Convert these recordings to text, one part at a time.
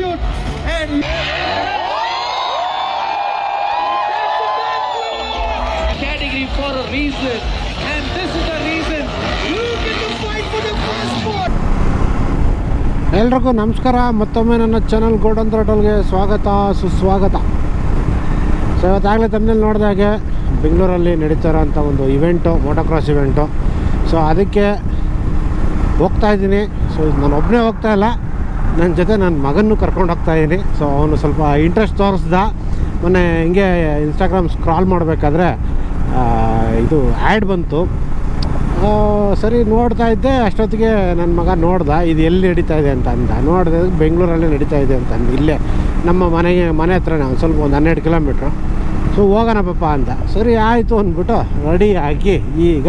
salute and category for a reason, and this is the reason. you get to fight for the first spot. ಎಲ್ರಿಗೂ ನಮಸ್ಕಾರ. ಮತ್ತೊಮ್ಮೆ ನನ್ನ channel golden ಥ್ರೋಟಲ್ಗೆ ಸ್ವಾಗತ ಸುಸ್ವಾಗತ. So ಇವತ್ತಾಗಲೇ ತಮ್ಮಲ್ಲಿ ನೋಡಿದಾಗೆ ಬೆಂಗಳೂರಲ್ಲಿ ನಡೀತಾ ಇರೋಂಥ ಒಂದು ಇವೆಂಟು ಮೋಟೋಕ್ರಾಸ್ ಇವೆಂಟು ಸೊ ಅದಕ್ಕೆ ಹೋಗ್ತಾ ಇದ್ದೀನಿ. ಸೊ ನಾನು ಒಬ್ಬನೇ ಹೋಗ್ತಾ ಇಲ್ಲ. ನನ್ನ ಜೊತೆ ನನ್ನ ಮಗನ್ನು ಕರ್ಕೊಂಡು ಹೋಗ್ತಾ ಇದ್ದೀನಿ. ಸೊ ಅವನು ಸ್ವಲ್ಪ ಇಂಟ್ರೆಸ್ಟ್ ತೋರಿಸ್ದ. ಮೊನ್ನೆ ಹಿಂಗೆ ಇನ್ಸ್ಟಾಗ್ರಾಮ್ ಸ್ಕ್ರಾಲ್ ಮಾಡಬೇಕಾದ್ರೆ ಇದು ಆ್ಯಡ್ ಬಂತು. ಸರಿ, ನೋಡ್ತಾ ಇದ್ದೆ. ಅಷ್ಟೊತ್ತಿಗೆ ನನ್ನ ಮಗ ನೋಡ್ದ, ಇದು ಎಲ್ಲಿ ನಡೀತಾ ಇದೆ ಅಂತ ಅಂದ. ನೋಡಿದೆ, ಬೆಂಗಳೂರಲ್ಲಿ ನಡೀತಾ ಇದೆ ಅಂತ ಅಂದ. ಇಲ್ಲೇ, ನಮ್ಮ ಮನೆಗೆ, ಮನೆ ಹತ್ರನೇ, ಒಂದು ಸ್ವಲ್ಪ ಒಂದು ಹನ್ನೆರಡು ಕಿಲೋಮೀಟ್ರು ಸೊ ಹೋಗೋಣ ಪಪ್ಪ ಅಂತ. ಸರಿ, ಆಯಿತು ಅಂದ್ಬಿಟ್ಟು ರೆಡಿ ಆಗಿ ಈಗ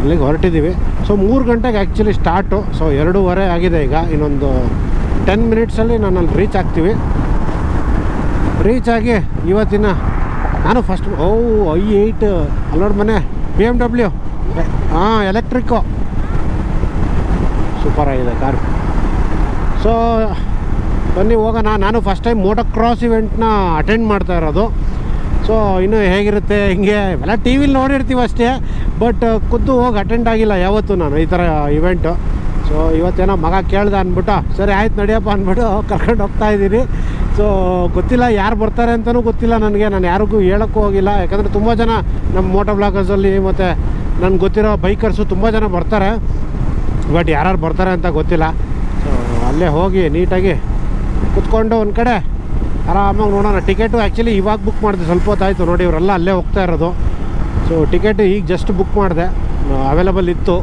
ಅಲ್ಲಿಗೆ ಹೊರಟಿದ್ದೀವಿ ಸೊ ಮೂರು ಗಂಟೆಗೆ ಆ್ಯಕ್ಚುಲಿ ಸ್ಟಾರ್ಟು ಸೊ ಎರಡೂವರೆ ಆಗಿದೆ ಈಗ, ಇನ್ನೊಂದು ಟೆನ್ ಮಿನಿಟ್ಸಲ್ಲಿ ನಾನು ಅಲ್ಲಿ ರೀಚ್ ಆಗ್ತೀವಿ. ರೀಚ್ ಆಗಿ ಇವತ್ತಿನ ನಾನು ಫಸ್ಟ್ ಓ, ಐ ಏಯ್ಟ್ ಅಲ್ಲೋಡ್ ಮನೆ ಬಿ ಎಂ ಡಬ್ಲ್ಯೂ ಹಾಂ ಎಲೆಕ್ಟ್ರಿಕ್ಕು ಸೂಪರ್ ಆಗಿದೆ ಕಾರು. ಸೊ ಬನ್ನಿ, ಹೋಗೋಣ. ನಾನು ಫಸ್ಟ್ ಟೈಮ್ ಮೋಟೋ ಕ್ರಾಸ್ ಇವೆಂಟ್ನ ಅಟೆಂಡ್ ಮಾಡ್ತಾ ಇರೋದು. ಸೊ ಇನ್ನೂ ಹೇಗಿರುತ್ತೆ, ಹಿಂಗೆ, ಎಲ್ಲ ಟಿ ವಿಲಿ ನೋಡಿರ್ತೀವಿ ಅಷ್ಟೇ. ಬಟ್ ಖುದ್ದು ಹೋಗಿ ಅಟೆಂಡ್ ಆಗಿಲ್ಲ ಯಾವತ್ತೂ ನಾನು ಈ ಥರ ಇವೆಂಟು ಸೊ ಇವತ್ತೇನೋ ಮಗ ಕೇಳ್ದೆ ಅಂದ್ಬಿಟ್ಟು, ಸರಿ ಆಯ್ತು ನಡಿಯಪ್ಪ ಅಂದ್ಬಿಟ್ಟು ಕರ್ಕೊಂಡು ಹೋಗ್ತಾ ಇದ್ದೀನಿ. ಸೊ ಗೊತ್ತಿಲ್ಲ ಯಾರು ಬರ್ತಾರೆ ಅಂತಲೂ ಗೊತ್ತಿಲ್ಲ ನನಗೆ. ನಾನು ಯಾರಿಗೂ ಹೇಳೋಕ್ಕೂ ಹೋಗಿಲ್ಲ. ಯಾಕಂದರೆ ತುಂಬ ಜನ ನಮ್ಮ ಮೋಟರ್ ಬ್ಲಾಗರ್ಸಲ್ಲಿ ಮತ್ತು ನನಗೆ ಗೊತ್ತಿರೋ ಬೈಕರ್ಸು ತುಂಬ ಜನ ಬರ್ತಾರೆ. ಬಟ್ ಯಾರು ಬರ್ತಾರೆ ಅಂತ ಗೊತ್ತಿಲ್ಲ. ಸೊ ಅಲ್ಲೇ ಹೋಗಿ ನೀಟಾಗಿ ಕುತ್ಕೊಂಡು ಒಂದು ಕಡೆ ಆರಾಮಾಗಿ ನೋಡೋಣ. ಟಿಕೆಟು ಆ್ಯಕ್ಚುಲಿ ಇವಾಗ ಬುಕ್ ಮಾಡಿದೆ. ಸ್ವಲ್ಪ ಹೊತ್ತಾಯಿತು ನೋಡಿ, ಇವರೆಲ್ಲ ಅಲ್ಲೇ ಹೋಗ್ತಾ ಇರೋದು. ಸೊ ಟಿಕೆಟ್ ಈಗ ಜಸ್ಟ್ ಬುಕ್ ಮಾಡಿದೆ. ಅವೈಲೇಬಲ್ ಇತ್ತು.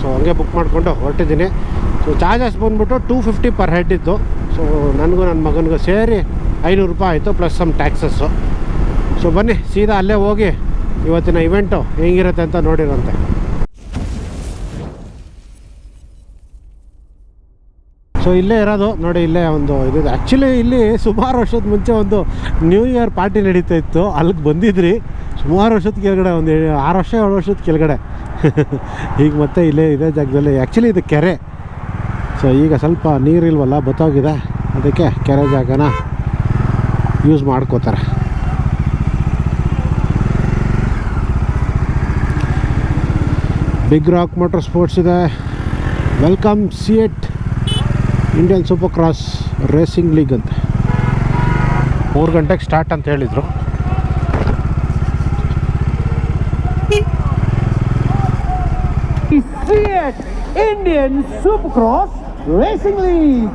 ಸೊ ಹಂಗೆ ಬುಕ್ ಮಾಡಿಕೊಂಡು ಹೊರಟಿದ್ದೀನಿ. ಸೊ ಚಾರ್ಜಸ್ ಬಂದ್ಬಿಟ್ಟು ಟೂ ಫಿಫ್ಟಿ ಪರ್ ಹೆಡ್ ಇತ್ತು ಸೊ ನನಗೂ ನನ್ನ ಮಗನಿಗೂ ಸೇರಿ ಐನೂರು ರೂಪಾಯಿ ಆಯಿತು ಪ್ಲಸ್ ಸಮ್ ಟ್ಯಾಕ್ಸಸ್ಸು ಸೊ ಬನ್ನಿ, ಸೀದಾ ಅಲ್ಲೇ ಹೋಗಿ ಇವತ್ತಿನ ಇವೆಂಟು ಹೆಂಗಿರುತ್ತೆ ಅಂತ ನೋಡಿರಂತೆ. ಸೊ ಇಲ್ಲೇ ಇರೋದು, ನೋಡಿ ಇಲ್ಲೇ ಒಂದು ಇದು ಆ್ಯಕ್ಚುಲಿ ಇಲ್ಲಿ ಸುಮಾರು ವರ್ಷದ ಮುಂಚೆ ಒಂದು ನ್ಯೂ ಇಯರ್ ಪಾರ್ಟಿ ನಡೀತಾ ಇತ್ತು. ಅಲ್ಲಿಗೆ ಬಂದಿದ್ರಿ. ಸುಮಾರು ವರ್ಷದ ಕೆಳಗಡೆ, ಒಂದು ಆರು ವರ್ಷ, ಏಳು ವರ್ಷದ ಕೆಳಗಡೆ. ಈಗ ಮತ್ತೆ ಇಲ್ಲೇ ಇದೇ ಜಾಗದಲ್ಲಿ. ಆ್ಯಕ್ಚುಲಿ ಇದು ಕೆರೆ. ಸೊ ಈಗ ಸ್ವಲ್ಪ ನೀರಿಲ್ವಲ್ಲ, ಬತ್ತೋಗಿದೆ. ಅದಕ್ಕೆ ಕೆರೆ ಜಾಗನ ಯೂಸ್ ಮಾಡ್ಕೋತಾರೆ. ಬಿಗ್ ರಾಕ್ ಮೋಟರ್ ಸ್ಪೋರ್ಟ್ಸ್ ಇದೆ. ವೆಲ್ಕಮ್ ಸಿ Indian supercross racing league ಅಂತ. ಮೂರು ಗಂಟೆಗೆ ಸ್ಟಾರ್ಟ್ ಅಂತ ಹೇಳಿದರು. Indian Supercross Racing League.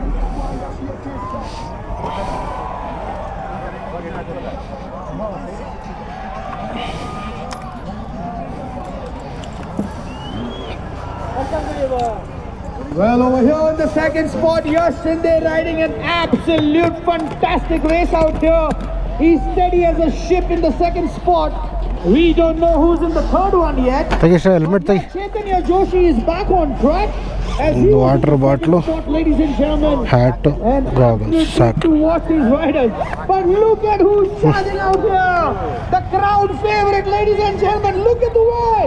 Well, over here in the second spot, Yash Shinde riding an absolute fantastic race out here. He's steady as a ship in the second spot. We don't know who's in the third one yet. ತೆಗಿಸ helmet ತೆಗಿ Chaitanya Joshi is back on track. As he ಒಂದು was water in the second bottle. spot, ladies and gentlemen. Hat And goggles absolute ಸಾಕು to watch these riders. But look at who's charging out here. The crowd favorite, ladies and gentlemen. Look at the way.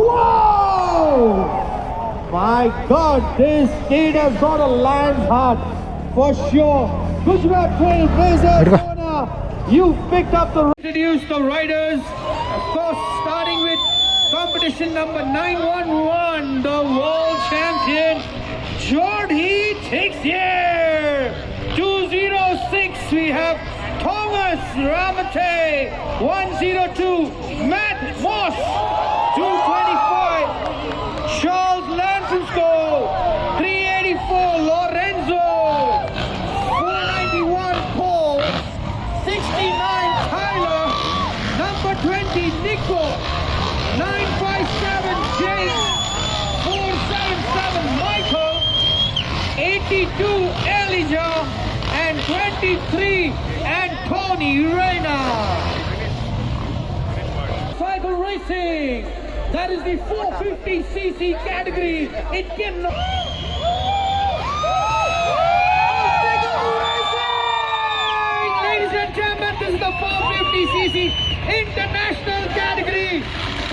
Wow! My God, this kid has got a lion's heart for sure. Gujarat Trailblazer Edgar. owner, you picked up the. Introduce the riders. Course, starting with competition number 911, the world champion, Jordi takes here. 206, we have Thomas Ramate. 102, Matt Moss. Anthony Reina. Cycle racing. That is the 450cc category. It cannot. Ladies and gentlemen, this is the 450cc international category.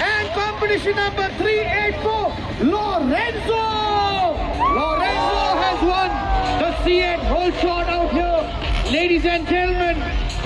And competition number 384, Lorenzo. Lorenzo has won the C8 whole shot out here. Ladies and gentlemen,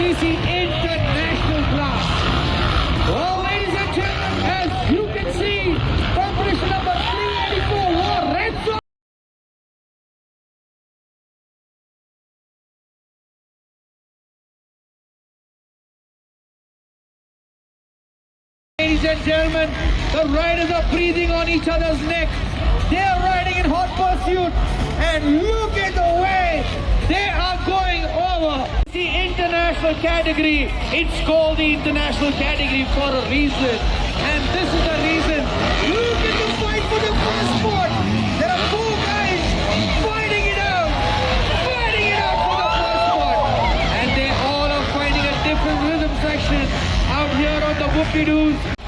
450cc International Class. Well, ladies and gentlemen, as you can see, competition number 384, Lorenzo. Ladies and gentlemen, the riders are breathing on each other's neck. They are riding in hot pursuit, and look at the way they are going power. The international category, it's called the international category for a reason. And this is the reason you at the fight for the passport. There are four guys fighting it out, fighting it out for the passport. And they all are finding a different rhythm section out here on the Whoopie Doos.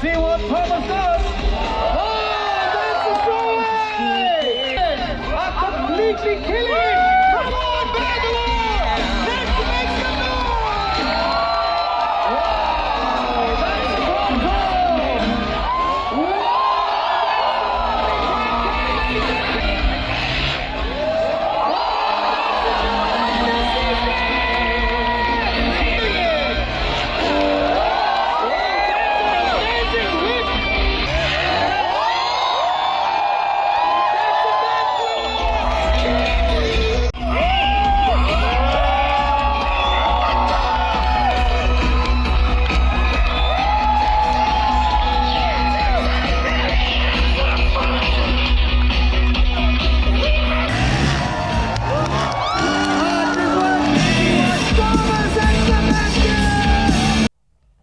See what Thomas does. Oh, that's a story! Are completely killing it.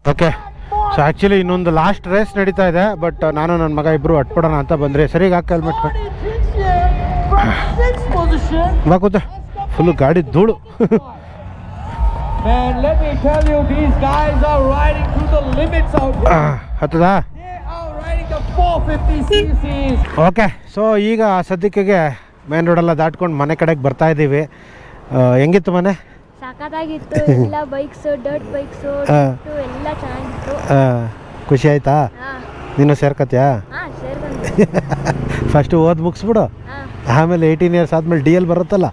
Okay so actually ಇನ್ನೊಂದು last race ನಡೀತಾ ಇದೆ but ನಾನು ನನ್ನ ಮಗ ಇಬ್ಬರು ಅಟ್ಪಡೋಣ ಅಂತ ಬಂದರೆ ಸರಿಗೆ ಹಾಕಿ ಹೆಲ್ಮೆಟ್. ಬಾ ಕೂತ ಫುಲ್ಲು ಗಾಡಿ ಧೂಳು here. ಹತ್ತದಾ They are riding the 450 cc's. Okay so ಈಗ ಸದ್ಯಕ್ಕೆ ಮೇನ್ ರೋಡೆಲ್ಲ ದಾಟ್ಕೊಂಡು ಮನೆ ಕಡೆಗೆ ಬರ್ತಾ ಇದ್ದೀವಿ ಆ, ಹೆಂಗಿತ್ತು ಮನೆ ಸಖತ್ತಾಗಿತ್ತು ಎಲ್ಲ ಬೈಕ್ಸ್ ಡರ್ಟ್ ಬೈಕ್ಸ್. ಎಲ್ಲ ಚೆನ್ನಾಗಿತ್ತು. ಖುಷಿ ಆಯ್ತಾ? ನೀನು ಸೇರ್ಕತ್ಯಾ? ಫಸ್ಟ್ ಓದ್ ಬುಕ್ಸ್ ಬಿಡು ಆಮೇಲೆ ಏಯ್ಟೀನ್ ಇಯರ್ಸ್ ಆದಮೇಲೆ ಡಿ ಎಲ್ ಬರುತ್ತಲ್ಲ?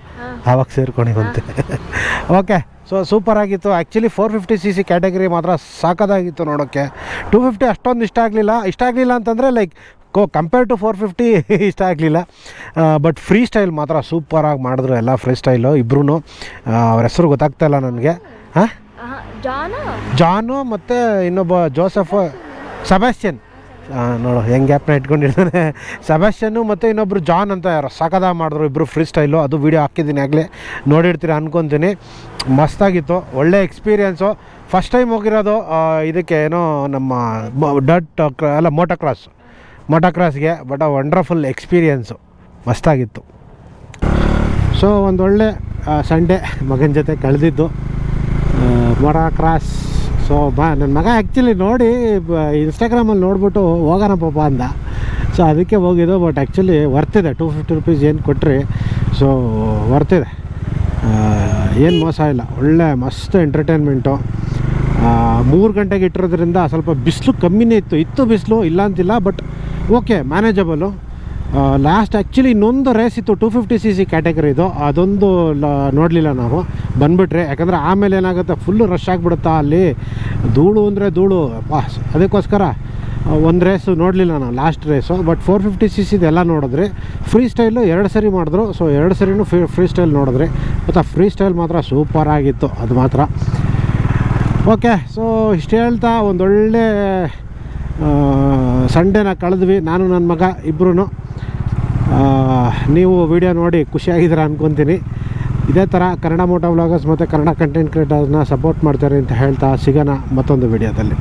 ಆವಾಗ ಆವಾಗ ಸೇರ್ಕೊಂಡಿವಂತೆ ಓಕೆ ಸೊ ಸೂಪರ್ ಆಗಿತ್ತು. Actually four fifty C C category ಮಾತ್ರ ಸಾಕದಾಗಿತ್ತು ನೋಡೋಕ್ಕೆ. ಟೂ ಫಿಫ್ಟಿ ಅಷ್ಟೊಂದು ಇಷ್ಟ ಆಗಲಿಲ್ಲ. ಇಷ್ಟ ಆಗಲಿಲ್ಲ ಅಂತಂದರೆ ಲೈಕ್ ಕೋ ಕಂಪೇರ್ ಟು ಫೋರ್ ಫಿಫ್ಟಿ ಇಷ್ಟ ಆಗಲಿಲ್ಲ. ಬಟ್ ಫ್ರೀ ಸ್ಟೈಲ್ ಮಾತ್ರ ಸೂಪರಾಗಿ ಮಾಡಿದ್ರು ಎಲ್ಲ ಫ್ರೀ ಸ್ಟೈಲು ಇಬ್ಬರೂ ಅವ್ರ ಹೆಸರು ಗೊತ್ತಾಗ್ತಾ ಇಲ್ಲ ನನಗೆ. ಹಾಂ? ಜಾನು? ಜಾನು ಮತ್ತು ಇನ್ನೊಬ್ಬ ಜೋಸೆಫ್ ಸಬಾಸ್ಟಿಯನ್. ನೋಡು ಹೆಂಗೆ ಗ್ಯಾಪ್ನ ಇಟ್ಕೊಂಡಿರ್ತಾನೆ. ಸಬಾಸ್ಟಿಯನ್ನು ಮತ್ತು ಇನ್ನೊಬ್ರು ಜಾನ್ ಅಂತ ಯಾರು ಸಕದ ಮಾಡಿದ್ರು ಇಬ್ಬರು ಫ್ರೀ ಸ್ಟೈಲು ಅದು ವೀಡಿಯೋ ಹಾಕಿದ್ದೀನಿ ಆಗಲೇ. ನೋಡಿರ್ತೀರ ಅನ್ಕೊತೀನಿ. ಮಸ್ತಾಗಿತ್ತು. ಒಳ್ಳೆ ಎಕ್ಸ್ಪೀರಿಯೆನ್ಸು ಫಸ್ಟ್ ಟೈಮ್ ಹೋಗಿರೋದು ಇದಕ್ಕೆ ಏನೋ ನಮ್ಮ ಡಟ್ ಅಲ್ಲ ಮೋಟೋ ಕ್ರಾಸ್ ಮೋಟೋ ಕ್ರಾಸ್ಗೆ ಬಟ್ ವಂಡರ್ಫುಲ್ ಎಕ್ಸ್ಪೀರಿಯೆನ್ಸು ಮಸ್ತಾಗಿತ್ತು. ಸೊ ಒಂದೊಳ್ಳೆ ಸಂಡೇ ಮಗನ ಜೊತೆ ಕಳೆದಿದ್ದು. ಮೊರ ಕ್ರಾಸ್ ಸೊ ಬಾ ನನ್ನ ಮಗ ಆ್ಯಕ್ಚುಲಿ ನೋಡಿ ಇನ್ಸ್ಟಾಗ್ರಾಮಲ್ಲಿ ನೋಡ್ಬಿಟ್ಟು ಹೋಗೋಣ ಪಾಪ ಅಂದ. ಸೊ ಅದಕ್ಕೆ ಹೋಗಿದ್ದು ಬಟ್ ಆ್ಯಕ್ಚುಲಿ ವರ್ತಿದೆ ಟೂ ಫಿಫ್ಟಿ ರುಪೀಸ್ ಏನು ಕೊಟ್ರಿ? ಸೊ ವರ್ತಿದೆ ಏನು ಮೋಸ ಇಲ್ಲ. ಒಳ್ಳೆ, ಮಸ್ತ್ ಎಂಟರ್ಟೈನ್ಮೆಂಟು ಮೂರು ಗಂಟೆಗೆ ಇಟ್ಟಿರೋದ್ರಿಂದ ಸ್ವಲ್ಪ ಬಿಸಿಲು ಕಮ್ಮಿನೇ ಇತ್ತು. ಇತ್ತು ಬಿಸಿಲು, ಇಲ್ಲ ಅಂತಿಲ್ಲ but okay manageable last actually ಇನ್ನೊಂದು ರೇಸ್ ಇತ್ತು ಟೂ ಫಿಫ್ಟಿ ಸಿ ಸಿ ಕ್ಯಾಟಗರಿದು ಅದೊಂದು ನೋಡಲಿಲ್ಲ ನಾವು. ಬಂದುಬಿಟ್ರೆ, ಯಾಕಂದರೆ ಆಮೇಲೆ ಏನಾಗುತ್ತೆ ಫುಲ್ಲು ರಶ್ ಆಗಿಬಿಡುತ್ತಾ ಅಲ್ಲಿ. ಧೂಳು ಅಂದರೆ ಧೂಳು. ಪಾಸ್ ಅದಕ್ಕೋಸ್ಕರ ಒಂದು ರೇಸು ನೋಡಲಿಲ್ಲ ನಾವು last race but four fifty C ಸಿದೆಲ್ಲ ನೋಡಿದ್ರೆ ಫ್ರೀ ಸ್ಟೈಲು ಎರಡು ಸರಿ ಮಾಡಿದ್ರು. ಸೊ ಎರಡು ಸರಿನೂ ಫ್ರೀ ಫ್ರೀ ಸ್ಟೈಲ್ ನೋಡಿದ್ರೆ, ಮತ್ತು ಫ್ರೀ ಸ್ಟೈಲ್ ಮಾತ್ರ ಸೂಪರ್ ಆಗಿತ್ತು, ಅದು ಮಾತ್ರ. ಓಕೆ ಸೊ ಇಷ್ಟು ಹೇಳ್ತಾ, ಒಂದೊಳ್ಳೆ ಸಂಡೇನ ಕಳೆದ್ವಿ, ನಾನು ನನ್ನ ಮಗ ಇಬ್ಬರೂ ನೀವು ವಿಡಿಯೋ ನೋಡಿ ಖುಷಿಯಾಗಿದ್ದೀರ ಅಂದ್ಕೊತೀನಿ ಇದೇ ಥರ ಕನ್ನಡ ಮೋಟೋ ವ್ಲಾಗರ್ಸ್ ಮತ್ತು ಕನ್ನಡ ಕಂಟೆಂಟ್ ಕ್ರಿಯೇಟರ್ಸ್ನ ಸಪೋರ್ಟ್ ಮಾಡ್ತಾರೆ ಅಂತ ಹೇಳ್ತಾ ಸಿಗೋಣ ಮತ್ತೊಂದು ವಿಡಿಯೋದಲ್ಲಿ